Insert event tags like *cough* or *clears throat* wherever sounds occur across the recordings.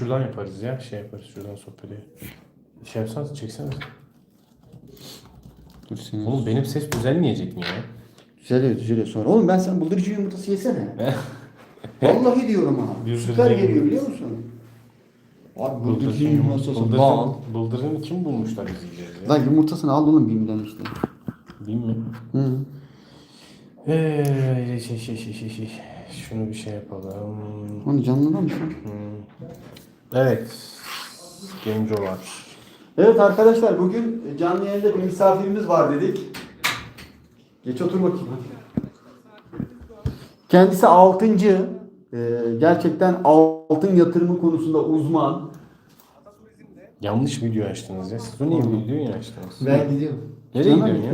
şuradan yaparız ya. Şey yaparız şuradan sohbeti. Şey yapsanız çeksene. Dur seni. Oğlum benim ses düzelmeyecek mi ya? Düzeliyor düzeliyor sonra. Oğlum ben sen bıldırcın yumurtası yesene. Vallahi diyorum ha. Bir Süper sürü geliyor biliyor musun? Abi bıldırcın yumurtası bal. Bıldırcın, bıldırcını kim bulmuşlar izleyeceğiz ya? Lan yumurtasını al oğlum bimden işte. Bilmiyorum. Hı. Eee şey şey şey şey şey. Şunu bir şey yapalım. Onu canlıdan mı? Hmm. Evet. Genco var. Evet arkadaşlar bugün canlı yayında bir misafirimiz var dedik. Geç otur bakayım. Kendisi altıncı. Ee, gerçekten altın yatırımı konusunda uzman. Yanlış video açtınız ya. Siz o niye videoyu açtınız? Ben gidiyorum. Nereye gidiyorsun ya?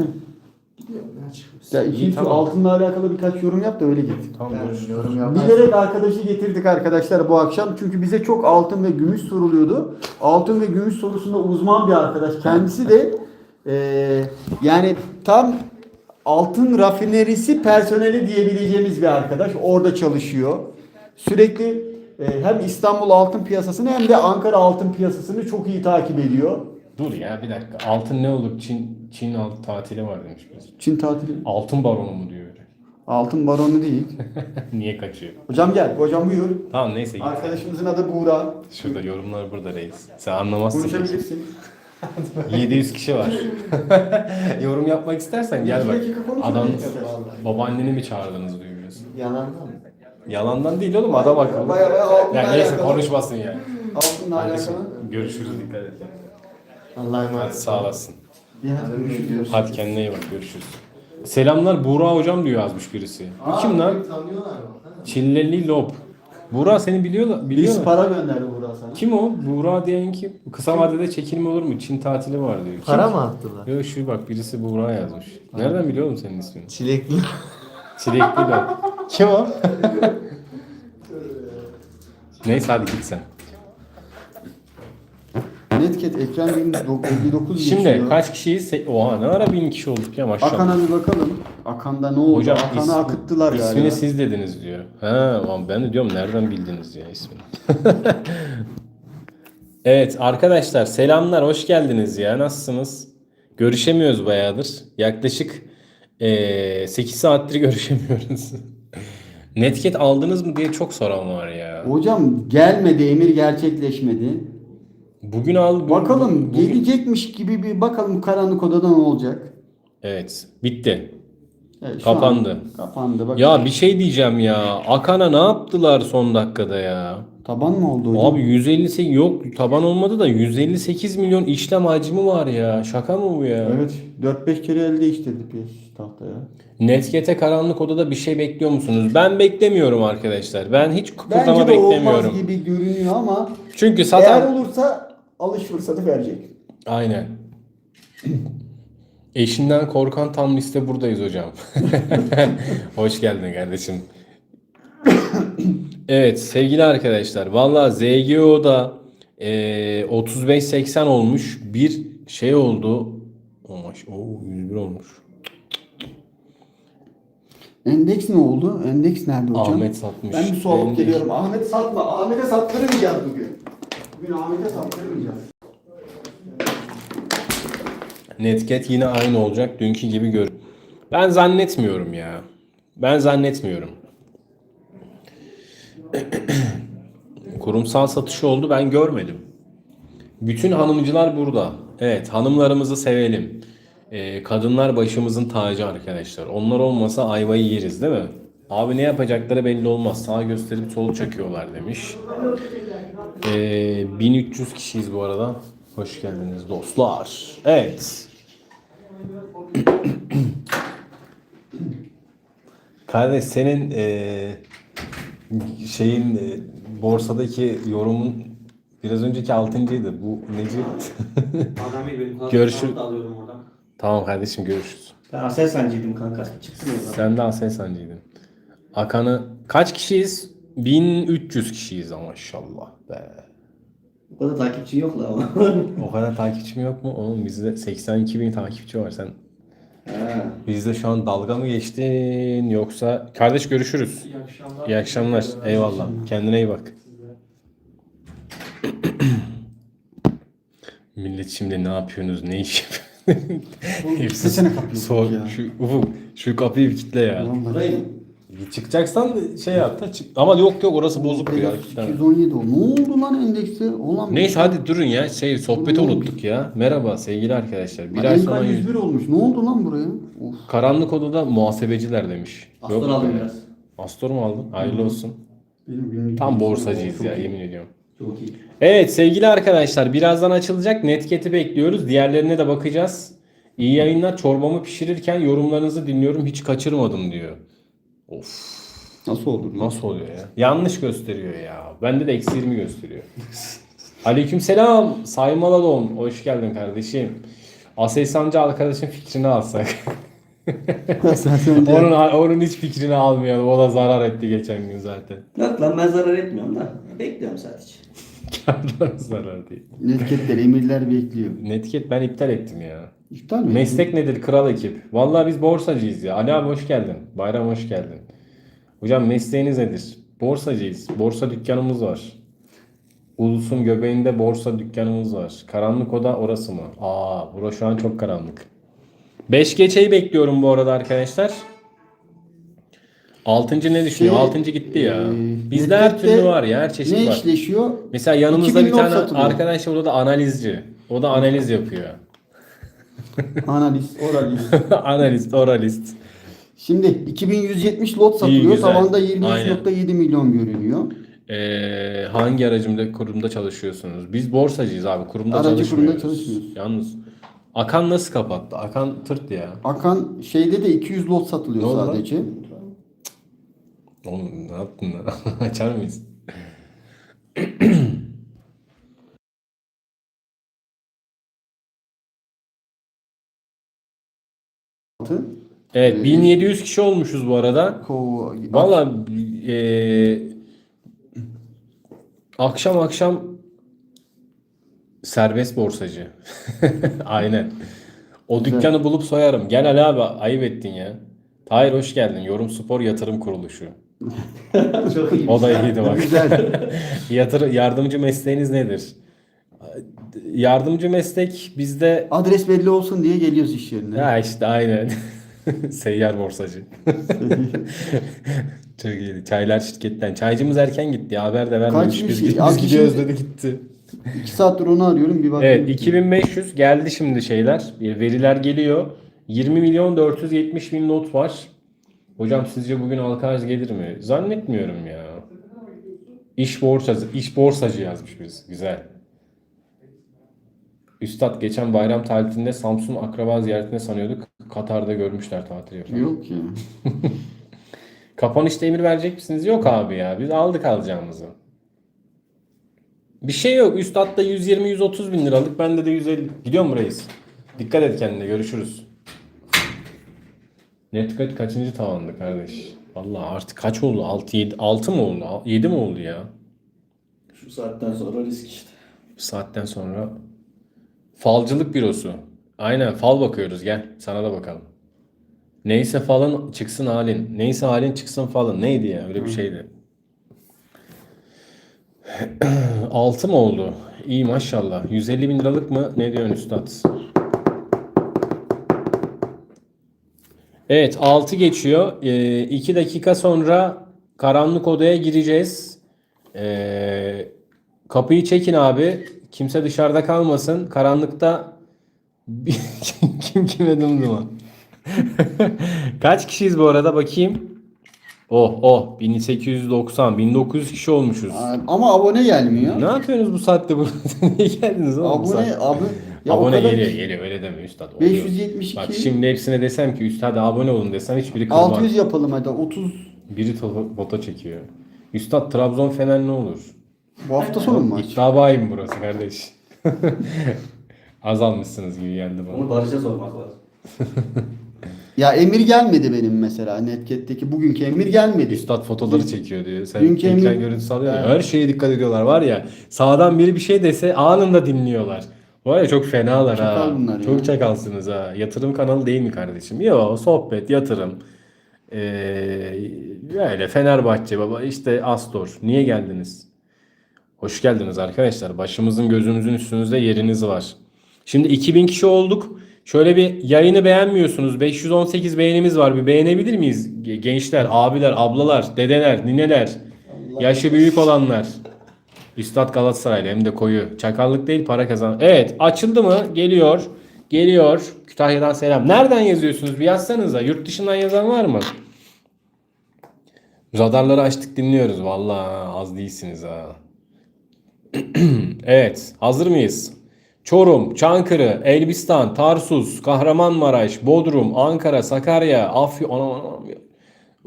Gidiyorum ya çıkmış. Ya İyi, iki tamam. altınla alakalı birkaç yorum yap da öyle git. Tamam Ben görüşürüz. yorum yapmaz. Bilerek arkadaşı getirdik arkadaşlar bu akşam. Çünkü bize çok altın ve gümüş soruluyordu. Altın ve gümüş sorusunda uzman bir arkadaş. Kendisi de eee, yani tam altın rafinerisi personeli diyebileceğimiz bir arkadaş. Orada çalışıyor. Sürekli eee, hem İstanbul altın piyasasını hem de Ankara altın piyasasını çok iyi takip ediyor. Dur ya bir dakika. Altın ne olur? Çin Çin altın tatili var demiş birisi. Çin tatili. Altın baronu mu diyor öyle. Altın baronu değil. *laughs* Niye kaçıyor? Hocam gel. Hocam buyur. Tamam neyse git. Arkadaşımızın adı Buğra. Şurada yorumlar burada reis. Sen anlamazsın. Konuşabilirsin. *laughs* 700 kişi var. *laughs* Yorum yapmak istersen gel bak. Adam babaanneni mi çağırdınız duyuyorsun. Yalandan mı? Yalandan değil oğlum adam akıllı. Bayağı bayağı altınla Ya neyse konuşmasın ya. Altınla alakalı. görüşürüz dikkat et. Allah'a emanet. Sağ olasın. Hadi kendine iyi bak görüşürüz. Selamlar Buğra hocam diyor yazmış birisi. Bu kim lan? Tanıyorlar mı? Ha? Çilleli Lob. Buğra seni biliyor biliyor Biz mu? para gönderdi Buğra sana. Kim o? Buğra diyen kim? Kısa vadede çekilme olur mu? Çin tatili var diyor. Kim? Para mı attılar? Yok şu bak birisi Buğra yazmış. Nereden biliyor musun senin ismini? Çilekli. Çilekli Lob. Kim o? Neyse hadi git sen. Netcat ekran 59 Şimdi geçiyor. kaç kişiyiz? Se- Oha ne ara bin kişi olduk ya maşallah. Akan'a bir bakalım. Akan'da ne oldu? Hocam Akan'ı ismi- akıttılar ismini galiba. siz dediniz diyor. Ha ulan ben de diyorum nereden bildiniz ya ismini. *laughs* evet arkadaşlar selamlar hoş geldiniz ya nasılsınız? Görüşemiyoruz bayağıdır. Yaklaşık eee 8 saattir *laughs* görüşemiyoruz. Netcat aldınız mı diye çok soran var ya. Hocam gelmedi, emir gerçekleşmedi. Bugün al. Bakalım bugün- gelecekmiş gibi bir bakalım karanlık odada ne olacak. Evet bitti. Evet, şu Kapandı. an kapandı. Bak. Ya bir şey diyeceğim ya. Akan'a ne yaptılar son dakikada ya? Taban mı oldu hocam? Abi 158 yok taban olmadı da 158 milyon işlem hacmi var ya. Şaka mı bu ya? Evet. 4-5 kere el değiştirdi piyas tahtaya. Netget'e karanlık odada bir şey bekliyor musunuz? Ben beklemiyorum arkadaşlar. Ben hiç Bence kıpırdama de beklemiyorum. olmaz gibi görünüyor ama Çünkü eğer satan... olursa alış fırsatı verecek. Aynen. *clears throat* Eşinden korkan tam liste buradayız hocam. *laughs* Hoş geldin kardeşim. *clears throat* evet sevgili arkadaşlar. Valla ZGO'da e, 35-80 olmuş. Bir şey oldu. O maş, oo, 101 olmuş. Endeks ne oldu? Endeks nerede hocam? Ahmet satmış. Ben bir su alıp Endeks- geliyorum. Ahmet satma. Ahmet'e sattırmayacağız bugün. Bugün Ahmet'e sattırmayacağız. Netcat yine aynı olacak. Dünkü gibi gör. Ben zannetmiyorum ya. Ben zannetmiyorum. *clears throat* Kurumsal satışı oldu ben görmedim. Bütün hanımcılar burada. Evet hanımlarımızı sevelim. Ee, kadınlar başımızın tacı arkadaşlar. Onlar olmasa ayvayı yeriz değil mi? Abi ne yapacakları belli olmaz. Sağ gösterip sol çakıyorlar demiş. Ee, 1300 kişiyiz bu arada. Hoş geldiniz dostlar. Evet. *clears throat* Kardeş senin eee, şeyin eee, borsadaki yorumun biraz önceki altıncıydı. Bu neci? *laughs* Adam iyi benim Görüşür- Görüşür. alıyorum oradan. tamam kardeşim görüşürüz. Ben Aselsan'cıydım kanka. Çıktım oradan. Sen de Aselsan'cıydın. Akan'ı kaç kişiyiz? 1300 kişiyiz ama maşallah be. O kadar takipçi yok la ama. *laughs* O kadar takipçim yok mu? Oğlum bizde 82 bin takipçi var. Sen Ha. bizde şu an dalga mı geçtin yoksa... Kardeş görüşürüz. İyi akşamlar. İyi akşamlar. Eyvallah. Kendine iyi bak. millet şimdi ne yapıyorsunuz, ne iş yapıyorsunuz? Hepsi kapıyı sor, ya. şu, ufuk, şu kapıyı bir kitle ya. Burayı mı? Çıkacaksan şey yap da çık. Ama yok yok orası bozuk ya. Pegasus 217 o. Ne oldu lan endekste? Ulan Neyse hadi durun ya. Şey sohbeti Durun. unuttuk ya. Merhaba sevgili arkadaşlar. Bir ay sonra 101 olmuş. Ne oldu lan buraya? Of. karanlık odada muhasebeciler demiş. Astor Yok aldım be. biraz. Astor mu aldın? Hayırlı olsun. Benim günlük Tam borsacıyız çok ya iyi. yemin ediyorum. Çok iyi. Evet sevgili arkadaşlar birazdan açılacak netketi bekliyoruz. Diğerlerine de bakacağız. İyi yayınlar. Çorbamı pişirirken yorumlarınızı dinliyorum. Hiç kaçırmadım diyor. Of. Nasıl olur? Nasıl oluyor ya? Yanlış gösteriyor ya. Bende de eksi 20 gösteriyor. *laughs* Aleykümselam. Saymalı don. Hoş geldin kardeşim. Aselsancı arkadaşın fikrini alsak. *laughs* sen sen onun, onun hiç fikrini almayalım. O da zarar etti geçen gün zaten. Yok lan ben zarar etmiyorum da. Bekliyorum sadece. *laughs* Kendileri zarar değil. Netketler, emirler bekliyor. Netket ben iptal ettim ya. İptal mi? Meslek nedir kral ekip? Vallahi biz borsacıyız ya. Ali abi hoş geldin. Bayram hoş geldin. Hocam mesleğiniz nedir? Borsacıyız. Borsa dükkanımız var. Ulus'un göbeğinde borsa dükkanımız var. Karanlık oda orası mı? Aa, burası şu an çok karanlık. 5 geçeyi bekliyorum bu arada arkadaşlar. Altıncı ne düşünüyor? Şey, Altıncı gitti ya. e, Bizde her türlü var ya. Her çeşit Ne var. işleşiyor? Mesela yanımızda 2000 bir tane satılıyor. arkadaş var o da analizci. O da analiz yapıyor. *laughs* Analist, oralist. *laughs* Analist, oralist. Şimdi 2170 lot satılıyor. güzel. Tavanda Aynen. 23.7 milyon görünüyor. Ee, hangi aracımda kurumda çalışıyorsunuz? Biz borsacıyız abi. Kurumda Aracı çalışmıyoruz. kurumda çalışmıyoruz. Yalnız Akan nasıl kapattı? Akan tırt ya. Akan şeyde de 200 lot satılıyor Ne oldu lan? sadece. Oğlum ne yaptın lan? *laughs* Açar mıyız? *clears throat* Evet 1700 kişi olmuşuz bu arada. Kova, Valla eee, akşam akşam serbest borsacı. *laughs* Aynen. O Güzel. dükkanı bulup soyarım. Gel Ali abi ayıp ettin ya. Tahir hoş geldin. Yorum Spor Yatırım Kuruluşu. *laughs* Çok iyi. O da iyiydi bak. Güzel. *laughs* Yatır, yardımcı mesleğiniz nedir? Yardımcı meslek bizde Adres belli olsun diye geliyoruz iş yerine. ya işte aynen. *laughs* Seyyar borsacı. *laughs* Çok iyiydi. Çaylar şirketten. Çaycımız erken gitti. ya, Haber de vermemiş. Kaçmış Biz, ya? biz Abi gidiyoruz şimdi- dedi gitti. 2 saattir onu arıyorum bir bakıyorum. Evet 2500 geldi şimdi şeyler. Veriler geliyor. 20 milyon 470 bin not var. Hocam sizce bugün halka arz gelir mi? Zannetmiyorum ya. İş borsacı, iş borsacı yazmış biz. Güzel. Üstad geçen bayram tatilinde Samsun akraba ziyaretine sanıyorduk. Katar'da görmüşler tatil yapan. Yok ya. *laughs* Kapanışta emir verecek misiniz? Yok abi ya. Biz aldık alacağımızı. Bir şey yok. Üstad'da 120-130 bin liralık. Bende de 150. Gidiyor mu reis? Dikkat et kendine. Görüşürüz. Netcat kaçıncı tavandı kardeş? Vallahi artık kaç oldu? 6 7 6 mı oldu? 7 mi oldu ya? Şu saatten sonra risk işte. Bu saatten sonra falcılık bürosu. Aynen fal bakıyoruz gel sana da bakalım. Neyse falın çıksın halin. Neyse halin çıksın falın. Neydi ya öyle bir şeydi. *clears throat* 6 mı oldu? İyi maşallah. 150 bin liralık mı? Ne diyorsun üstad? Evet 6 geçiyor. 2 dakika sonra karanlık odaya gireceğiz. Ee, kapıyı çekin abi. Kimse dışarıda kalmasın. Karanlıkta *laughs* kim kime dımdıma. *laughs* Kaç kişiyiz bu arada bakayım. Oh oh 1890 1900 kişi olmuşuz. Ama abone gelmiyor. Ne yapıyorsunuz bu saatte burada? *laughs* Niye geldiniz oğlum bu Abone saatte? abi. Ya o abone kadar- geliyor geliyor öyle deme üstad. oluyor. 572. Bak şimdi hepsine desem ki üstad abone olun desem hiçbiri kırmaz. 600 yapalım hadi 30 Biri to- bota çekiyor. Üstad Trabzon Fener ne olur? Bu hafta sonu mu maç? İddia bayım burası kardeş. *laughs* Azalmışsınız gibi geldi bana. Onu Barış'a sormak lazım. *laughs* Ya emir gelmedi benim mesela Netket'teki bugünkü emir gelmedi. Üstad fotoları çekiyor diyor. Sen Dünkü ekran emin- görüntüsü alıyor. ya. Ha. Her şeye dikkat ediyorlar var ya. Sağdan biri bir şey dese anında dinliyorlar. Var ya çok fenalar ha. Çakal bunlar çok ya. çakalsınız ha. Yatırım kanalı değil mi kardeşim? Yok sohbet, yatırım. Ee, böyle Fenerbahçe baba işte Astor. Niye geldiniz? Hoş geldiniz arkadaşlar. Başımızın gözümüzün üstünüzde yeriniz var. Şimdi 2000 kişi olduk. Şöyle bir yayını beğenmiyorsunuz. 518 beğenimiz var. Bir beğenebilir miyiz? Ge- Gençler, abiler, ablalar, dedeler, nineler, yaşı büyük olanlar. Üstad Galatasaraylı hem de koyu. Çakallık değil para kazan. Evet açıldı mı? Geliyor. Geliyor. Kütahya'dan selam. Nereden yazıyorsunuz? Bir yazsanıza. Yurt dışından yazan var mı? Radarları açtık dinliyoruz. Vallahi az değilsiniz ha. *clears throat* evet, hazır mıyız? Çorum, Çankırı, Elbistan, Tarsus, Kahramanmaraş, Bodrum, Ankara, Sakarya, Afyon, anam anam.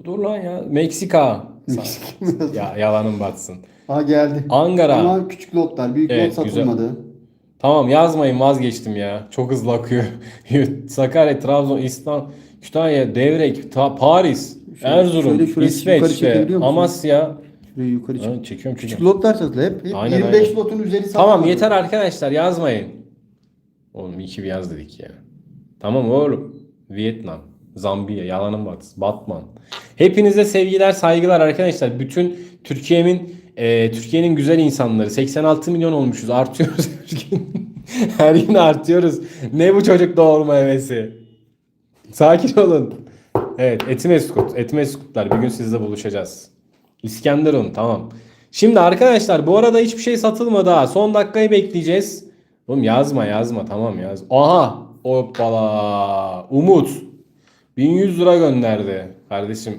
Dur lan ya. Meksika. *laughs* ya yalanın batsın. Ha geldi. Ankara. Ama küçük lotlar, büyük Evet, lot güzel. satılmadı. Tamam yazmayın vazgeçtim ya. Çok hızlı akıyor. *laughs* Sakarya, Trabzon, İstanbul, Kütahya, Devrek, Ta- Paris, Şöyle- Erzurum, şöyle şuraya İsveç? Amasya. Şurayı yukarı çık. Ha, çekiyorum Küçük çekiyorum. lotlar satıldı hep. hep Aynen, 25 aynen. lotun üzeri. Tamam yeter arkadaşlar yazmayın. Oğlum iki bir yaz dedik ya. Tamam oğlum. Vietnam, Zambiya, yalanın batısı, Batman. Hepinize sevgiler, saygılar arkadaşlar. Bütün Türkiye'nin e, Türkiye'nin güzel insanları. 86 milyon olmuşuz. Artıyoruz her *laughs* gün. her gün artıyoruz. Ne bu çocuk doğurma hevesi? Sakin olun. Evet, Etimeskut. Etimeskutlar. Bir gün sizle buluşacağız. İskenderun tamam. Şimdi arkadaşlar bu arada hiçbir şey satılmadı ha. Son dakikayı bekleyeceğiz. Oğlum yazma yazma tamam yaz. Aha hoppala. Umut 1100 lira gönderdi kardeşim.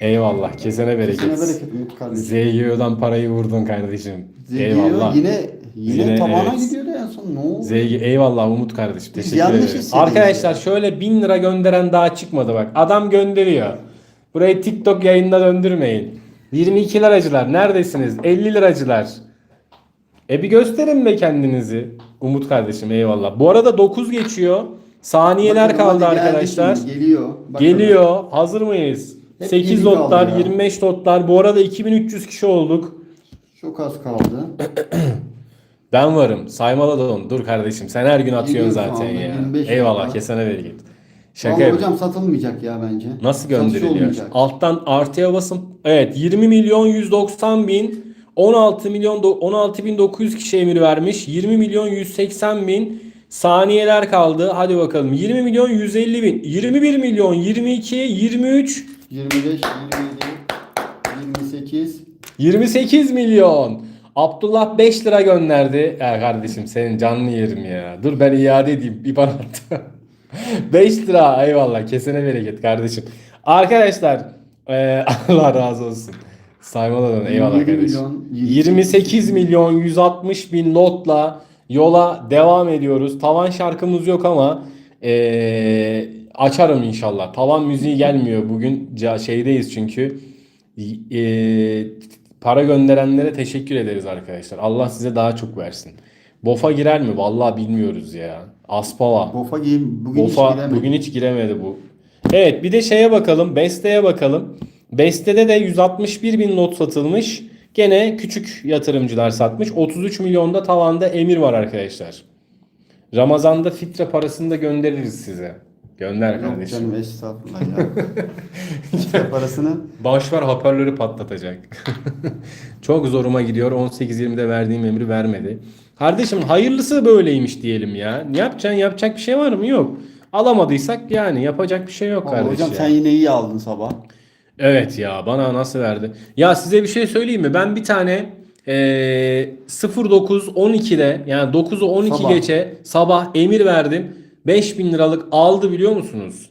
Eyvallah kesene bereket. Kesene bereket Umut kardeşim. ZGO'dan parayı vurdun kardeşim. Zeygiyor, Eyvallah. Yine yine, Yine, tabana evet. gidiyordu en son. Ne oldu? Zeygi eyvallah Umut kardeşim. Teşekkür ederim. Arkadaşlar ya. şöyle 1000 lira gönderen daha çıkmadı bak. Adam gönderiyor. Burayı TikTok yayında döndürmeyin. 22 liracılar neredesiniz? 50 liracılar. E bir gösterin be kendinizi. Umut kardeşim eyvallah. Bu arada 9 geçiyor. Saniyeler Bakın, kaldı arkadaşlar. şimdi, Geliyor. Bakın. Geliyor. Hazır mıyız? Hep 8 yeni kaldı lotlar, ya. 25 lotlar. Bu arada 2300 kişi olduk. Çok az kaldı. Ben varım. Saymaladon. Dur kardeşim. Sen her gün atıyorsun Geliyor zaten ya. 25 Eyvallah. Kesene bereket. Şaka yapıyorum. hocam satılmayacak ya bence. Nasıl gönderiliyor? Alttan artıya basın. Evet 20 milyon 190 bin 16 milyon do- 16 bin 900 kişi emir vermiş. 20 milyon 180 bin saniyeler kaldı. Hadi bakalım. 20 milyon 150 bin. 21 milyon 22 23 25, 27, 28. 28 milyon. Abdullah 5 lira gönderdi. Ya kardeşim senin canlı yerim ya. Dur ben iade edeyim. Bir bana at. *laughs* *laughs* 5 lira eyvallah. Kesene bereket kardeşim. Arkadaşlar eee, *laughs* Allah razı olsun. Saymadan eyvallah 27 kardeşim. milyon, 28 milyon 160 bin lotla yola devam ediyoruz. Tavan şarkımız yok ama eee, açarım inşallah. Tavan müziği gelmiyor bugün şeydeyiz çünkü. Eee, para gönderenlere teşekkür ederiz arkadaşlar. Allah size daha çok versin. Bofa girer mi? Vallahi bilmiyoruz ya. Aspava. Bofa giyim bugün Bofa hiç giremedi. bugün hiç giremedi bu. Evet bir de şeye bakalım. Beste'ye bakalım. Beste'de de 161 bin lot satılmış. Gene küçük yatırımcılar satmış. 33 milyonda tavanda emir var arkadaşlar. Ramazan'da fitre parasını da göndeririz size. Gönder Yok kardeşim. canım estağfurullah ya. *laughs* İşte parasını Boş ver hoparlörü patlatacak. *laughs* Çok zoruma gidiyor. 18-20'de verdiğim emri vermedi. Kardeşim hayırlısı böyleymiş diyelim ya. Ne yapacaksın? Yapacak bir şey var mı? Yok. Alamadıysak yani yapacak bir şey yok Ama kardeş hocam sen yine iyi aldın sabah. Evet ya bana nasıl verdi? Ya size bir şey söyleyeyim mi? Ben bir tane eee 09-12'de yani 9'u 12 Sabah. geçe sabah emir verdim. 5000 liralık aldı biliyor musunuz?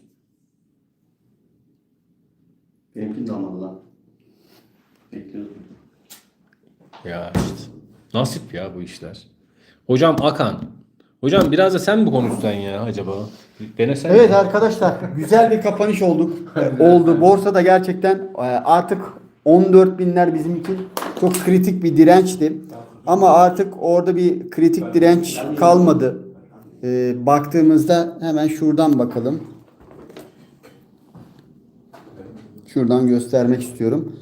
Benimkini de almadı lan. Bekliyoruz. Ya işte. Nasip ya bu işler. Hocam Akan. Hocam biraz da sen mi konuşsan ya acaba? Denesen. Evet arkadaşlar güzel bir kapanış olduk. *laughs* oldu. Borsada gerçekten e, artık 14 binler bizim için çok kritik bir dirençti. Ama artık orada bir kritik direnç kalmadı. E, baktığımızda hemen şuradan bakalım. Şuradan göstermek istiyorum.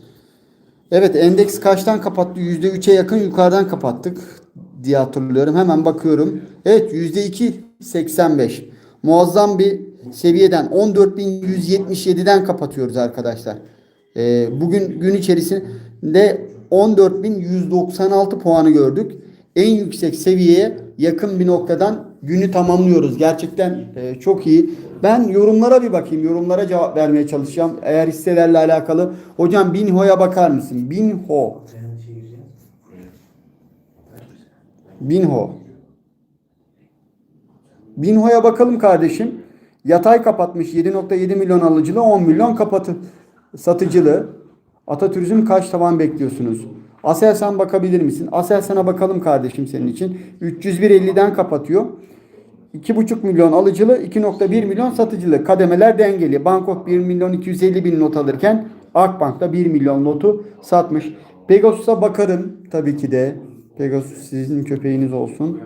Evet endeks kaçtan kapattı? %3'e yakın yukarıdan kapattık diye hatırlıyorum. Hemen bakıyorum. Evet %2.85. Muazzam bir seviyeden 14.177'den kapatıyoruz arkadaşlar. Ee, bugün gün içerisinde 14.196 puanı gördük. En yüksek seviyeye yakın bir noktadan günü tamamlıyoruz. Gerçekten e, çok iyi. Ben yorumlara bir bakayım. Yorumlara cevap vermeye çalışacağım. Eğer hisselerle alakalı. Hocam Binho'ya bakar mısın? Binho. Binho. Binho'ya bakalım kardeşim. Yatay kapatmış 7.7 milyon alıcılı 10 milyon kapatı satıcılı. Atatürizm kaç tavan bekliyorsunuz? Aselsan bakabilir misin? Aselsan'a bakalım kardeşim senin için. 301.50'den kapatıyor. 2,5 milyon alıcılı, 2.1 milyon satıcılı. Kademeler dengeli. Bangkok 1 milyon 250 bin not alırken Akbank'ta 1 milyon notu satmış. Pegasus'a bakarım tabii ki de. Pegasus sizin köpeğiniz olsun.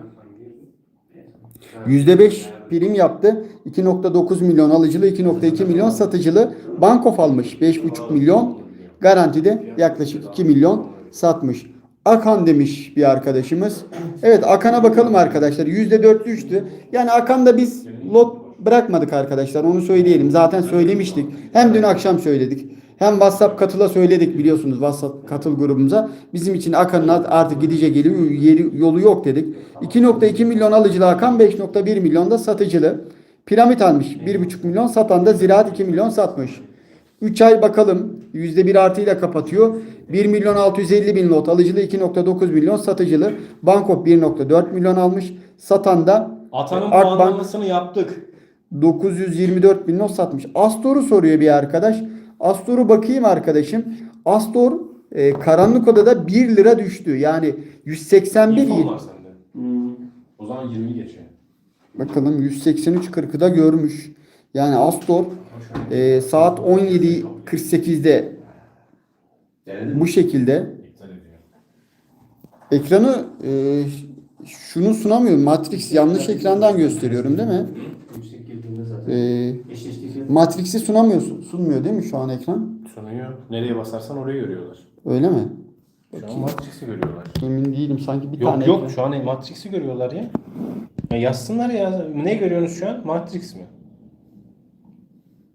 %5 prim yaptı. 2.9 milyon alıcılı, 2.2 milyon satıcılı. Bankof almış 5.5 milyon. Garantide yaklaşık 2 milyon satmış. Akan demiş bir arkadaşımız. Evet Akan'a bakalım arkadaşlar. %4 düştü. Yani Akan'da biz lot bırakmadık arkadaşlar. Onu söyleyelim. Zaten söylemiştik. Hem dün akşam söyledik. Hem WhatsApp katıla söyledik biliyorsunuz WhatsApp katıl grubumuza. Bizim için Akan'ın artık gidecek yeri, yeri yolu yok dedik. 2.2 milyon alıcılı Akan 5.1 milyon da satıcılı. Piramit almış 1.5 milyon satan da Ziraat 2 milyon satmış. 3 ay bakalım %1 artıyla kapatıyor. 1 milyon 650 bin lot alıcılı 2.9 milyon satıcılı. Bankop 1.4 milyon almış. Satan da Atanın Akbank puanlamasını yaptık. 924 bin not satmış. Astor'u soruyor bir arkadaş. Astor'u bakayım arkadaşım. Astor e, karanlık odada 1 lira düştü. Yani 181 İnfon var sende. O zaman 20 geçiyor. bakalım 183 40'ı da görmüş. Yani Astor e, saat 17.48'de Denedin mi? bu şekilde ekranı e, şunu sunamıyor. Matrix yanlış ekrandan gösteriyorum değil mi? E. Matrix'i sunamıyorsun. Sunmuyor değil mi şu an ekran? Sunuyor. Nereye basarsan orayı görüyorlar. Öyle mi? Şu an Matrix'i görüyorlar. Emin değilim. Sanki bir Yok tane yok ekran- şu an Matrix'i görüyorlar ya. ya. Yazsınlar ya. Ne görüyorsunuz şu an? Matrix mi?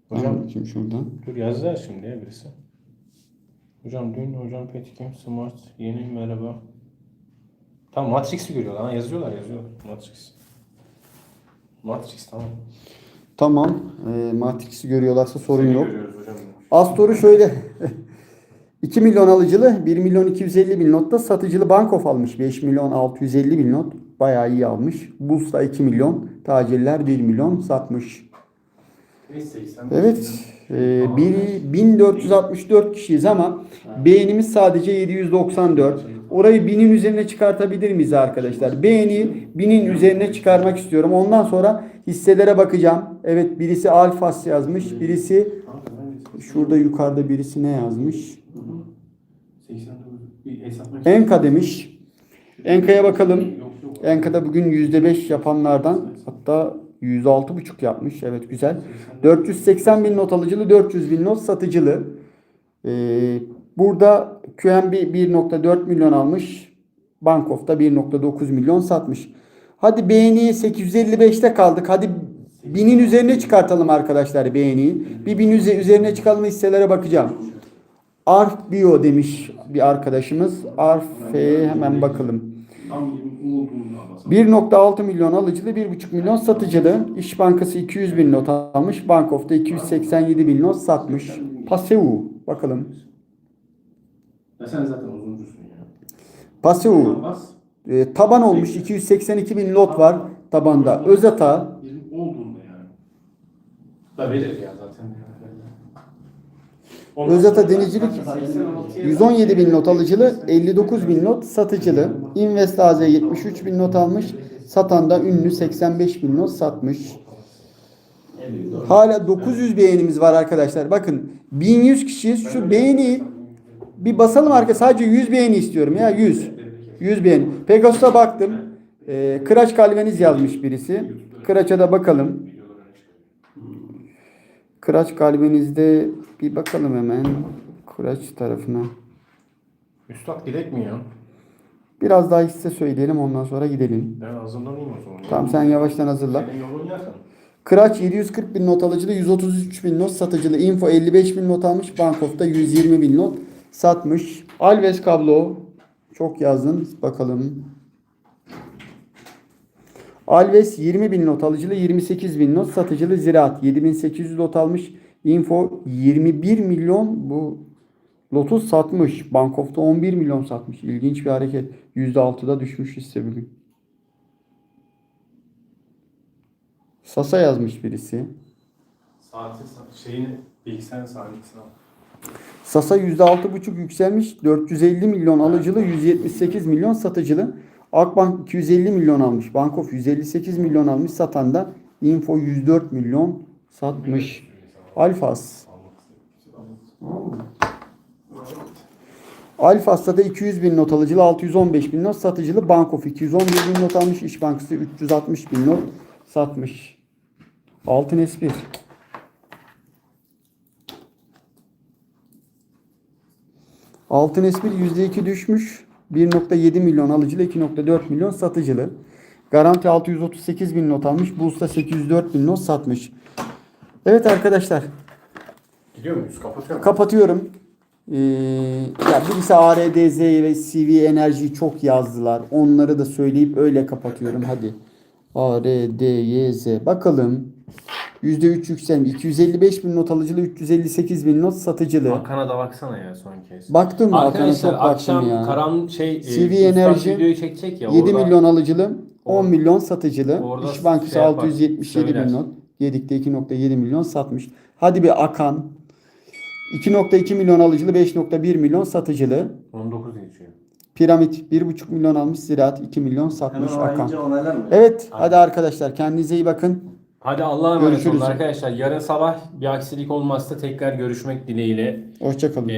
Hocam bakayım şuradan. dur yazdılar şimdi ya birisi. Hocam dün hocam Petkim Smart yeni merhaba. Tamam Matrix'i görüyorlar. Ha, yazıyorlar yazıyorlar. Matrix. Matrix tamam. Tamam. E, Matrix'i görüyorlarsa sorun Seni yok. Astor'u şöyle *laughs* 2 milyon alıcılı 1 milyon 250 bin notta satıcılı Bankof almış 5 milyon 650 bin not bayağı iyi almış. Bulsa 2 milyon tacirler 1 milyon satmış. Evet e, bir- 1464 kişiyiz ama beğenimiz sadece 794. Orayı 1000'in üzerine çıkartabilir miyiz arkadaşlar? Beğeni 1000'in üzerine çıkarmak istiyorum. Ondan sonra hisselere bakacağım. Evet birisi Alfas yazmış. Birisi Şurada yukarıda birisi ne yazmış? 89 bir hesap Enka demiş. Enka'ya bakalım. Enka'da bugün %5 yapanlardan hatta %6,5 yapmış. Evet güzel. 480 bin not alıcılı, 400 bin not satıcılı. Ee, burada QNB 1.4 milyon almış. Bankof'ta 1.9 milyon satmış. Hadi beğeniyi 855'te kaldık. Hadi binin üzerine çıkartalım arkadaşlar beğeniyi. Bir bin üze- üzerine çıkalım hisselere bakacağım. Arf Bio demiş bir arkadaşımız. Arf'e hemen bakalım. Tam umudumda basalım. 1.6 milyon alıcılı, 1.5 milyon satıcılı. İş Bankası 200 bin not almış. Bankof'ta 287 bin not satmış. Paseu bakalım. Ya sen zaten uzuncusun ya. Paseu. E, taban olmuş 282 bin lot var tabanda. Özata Bizim olduğunda yani. Da verir ya zaten. Özata denizcilik 117 bin not alıcılı, 59 bin not satıcılı. Invest AZ 73 bin not almış. Satan da ünlü 85 bin not satmış. Hala 900 beğenimiz var arkadaşlar. Bakın 1100 kişiyiz. Şu beğeni bir basalım arka. Sadece 100 beğeni istiyorum ya 100. 100 beğeni. Pegasus'a baktım. Ee, Kıraç Kalveniz yazmış birisi. Kıraç'a da bakalım. Kıraç Kalveniz'de bir bakalım hemen. Kıraç tarafına. Üstad gidek mi ya? Biraz daha hisse söyleyelim ondan sonra gidelim. Ben hazırlanayım o zaman. Tamam sen yavaştan hazırla. Senin yolun. Kıraç 740 bin not alıcılı, 133 bin not satıcılı. Info 55 bin not almış. Bankof'ta 120 bin not satmış. Alves kablo çok yazdın. Bakalım. Alves 20 bin not alıcılı 28 bin not satıcılı Ziraat 7800 lot almış. Info 21 milyon bu lotu satmış. Bankof'ta 11 milyon satmış. İlginç bir hareket. %6'da düşmüş hisse bugün. Sasa yazmış birisi. Saati şeyini bilgisayar saatini Sasa %6,5 yükselmiş. 450 milyon alıcılı, 178 milyon satıcılı. Akbank 250 milyon almış. Bankof 158 milyon almış. Satan da Info 104 milyon satmış. Alfas. Alfas'ta da 200 bin not alıcılı, 615 bin not satıcılı. Bankof 211 bin not almış. İş Bankası 360 bin not satmış. Altın S1. Altın S1 %2 düşmüş. 1.7 milyon alıcılı, 2.4 milyon satıcılı. Garanti 638 bin not almış. Bulls'ta 804 bin not satmış. Evet arkadaşlar Gidiyor muyuz? Kapatıyor kapatıyorum. Ee, ya birisi ARDZ ve CV Enerji'yi çok yazdılar. Onları da söyleyip öyle kapatıyorum. Hadi. ARDYZ. Bakalım. %3 yükselmiş. 255 bin not alıcılı, 358 bin not satıcılı. Hakan'a da baksana ya son kez. Baktım mı Hakan'a Arkadaşlar çok baktım akşam ya. Karan şey CV e, Üstad Enerji videoyu çekecek ya 7 orada- milyon alıcılı, 10 Orada- milyon satıcılı. orada İş Bankası şey yapar, 677 söyler. bin not. Gedik'te 2.7 milyon satmış. Hadi bir Akan. 2.2 milyon alıcılı, 5.1 milyon satıcılı. 19 geçiyor. Piramit 1.5 milyon almış. Ziraat 2 milyon Hemen satmış o Akan. onaylar mı? Evet hadi arkadaşlar kendinize iyi bakın. Hadi Allah'a emanet Görüşürüz. olun arkadaşlar. Yarın sabah bir aksilik olmazsa tekrar görüşmek dileğiyle. Hoşçakalın. Ee,